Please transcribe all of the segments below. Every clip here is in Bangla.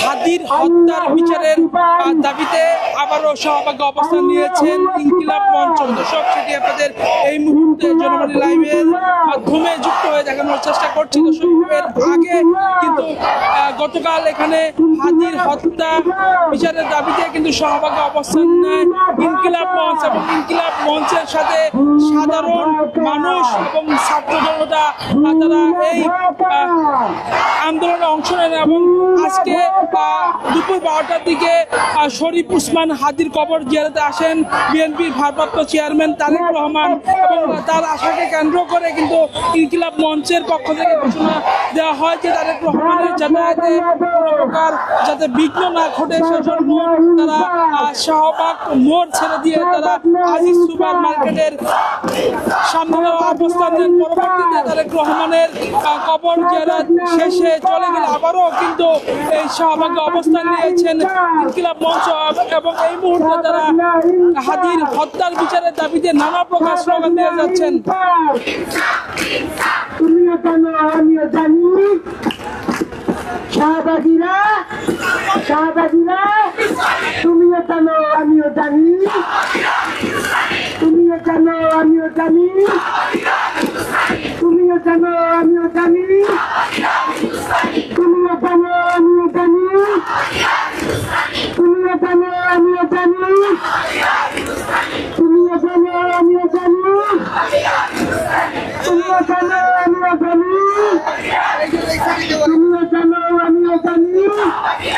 হাদির হত্যার বিচারের দাবিতে আবারও সহভাগ্য অবস্থান নিয়েছেন ইনকিলাব মঞ্চ। দর্শক সেটি আপনাদের এই মুহূর্তে জনমণি লাইভের মাধ্যমে যুক্ত হয়ে দেখানোর চেষ্টা করছি। দর্শক এর আগে কিন্তু গতকাল এখানে হাদির হত্যা বিচারের দাবিতে কিন্তু সহভাগ্য অবস্থান নেয় ইনকিলাব মঞ্চ এবং ইনকিলাব মঞ্চের সাথে সাধারণ মানুষ এবং ছাত্র জনতা তারা এই আন্দোলনে অংশ নেন এবং আজকে দুপুর বারোটার দিকে শরীফ উসমান হাদির কবর জিয়ারতে আসেন বিএনপির ভারপ্রাপ্ত চেয়ারম্যান তারেক রহমান এবং তার আশাকে কেন্দ্র করে কিন্তু ইনকিলাব মঞ্চের পক্ষ থেকে ঘোষণা দেওয়া হয় যে তারেক রহমানের যাতায়াতে কোনো প্রকার যাতে বিঘ্ন না ঘটে সেজন্য তারা শাহবাগ মোড় ছেড়ে দিয়ে তারা আজিজ সুপার মার্কেটের সামনে অবস্থান নেন। পরবর্তীতে তারেক রহমানের কবর জিয়ারত শেষে চলে গেলে। আবারও কিন্তু এই সহভাগ্য অবস্থান নিয়েছেন ইনকিলাব মঞ্চ এবং এই মুহূর্তে তারা হাদির হত্যার বিচারের দাবিতে নানা প্রকার স্লোগান দিয়ে যাচ্ছেন। জানো আমিও জানি? শাহবাগিরা শাহবাগিরা, তুমিও জানো আমিও জানি। তুমিও জানো আমিও জানি। তুমিও জানো আমিও জানি।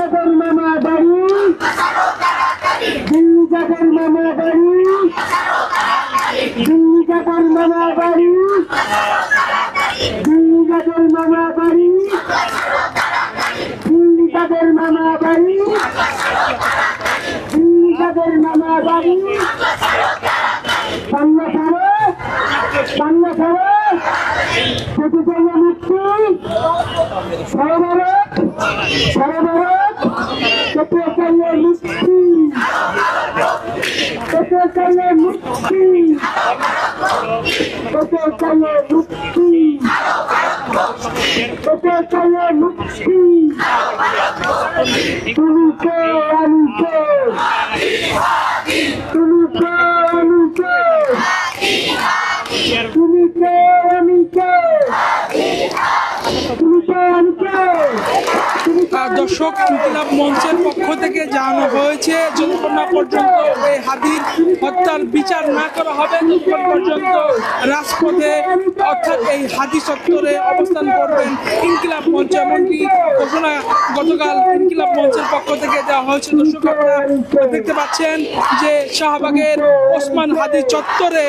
যাবেন মামা বাড়ি। দিল্লি যাবেন মামা বাড়ি। দিল্লি যাবেন মামা বাড়ি। দিল্লি যাবেন মামা বাড়ি। দিল্লি যাবেন মামা বাড়ি। দিল্লি যাবেন মামা বাড়ি। বাংলা ছাড়ো বাংলা ছাড়ো প্রতিপন্ন মুক্তি। কত কালে মুক্তি কত কালে মুক্তি কত কালে মুক্তি কত কালে মুক্তি তুমি কে দর্শক ইনকিলাব মঞ্চের পক্ষ থেকে জানানো হয়েছে, যতক্ষণ না পর্যন্ত এই হাদির হত্যার বিচার না করা হবে, ততক্ষণ পর্যন্ত রাজপথে অর্থাৎ এই হাদি চত্বরে অবস্থান করবেন ইনকিলাব মঞ্চ। এমনকি ঘোষণা গতকাল ইনকিলাব মঞ্চের পক্ষ থেকে দেওয়া হয়েছে। দর্শক, আপনারা দেখতে পাচ্ছেন যে শাহবাগের ওসমান হাদি চত্বরে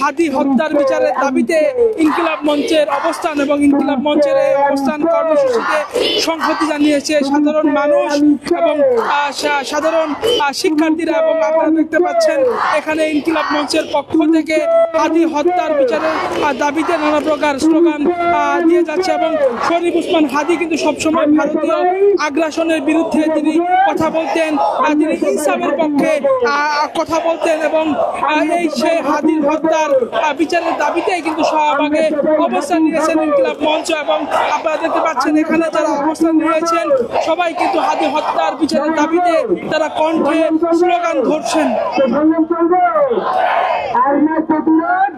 হাদি হত্যার বিচারের দাবিতে ইনকিলাব মঞ্চের অবস্থান এবং ইনকিলাব মঞ্চের এই অবস্থান কর্মসূচিতে সংহতি জানিয়েছে। সাধারণ মানুষ এবং সা- সাধারণ শিক্ষার্থীরা এবং আপনারা দেখতে পাচ্ছেন, এখানে ইনকিলাব মঞ্চের পক্ষ থেকে হাদি হত্যার বিচারের দাবিতে নানা প্রকার স্লোগান দিয়ে যাচ্ছে এবং শরীফ উসমান হাদি কিন্তু সবসময় ভারতীয় আগ্রাসনের বিরুদ্ধে তিনি কথা বলতেন তিনি ইনসাফের পক্ষে কথা বলতেন এবং এই সেই হাদির হত্যার বিচারের দাবিতেই কিন্তু শাহবাগে অবস্থান নিয়েছেন ইনকিলাব মঞ্চ এবং আপনারা দেখতে পাচ্ছেন এখানে যারা অবস্থান নিয়েছেন সবাই কিন্তু হাতে হত্যার বিচারের দাবিতে তারা কণ্ঠে স্লোগান ধরছেন। আর না প্রতিরোধ।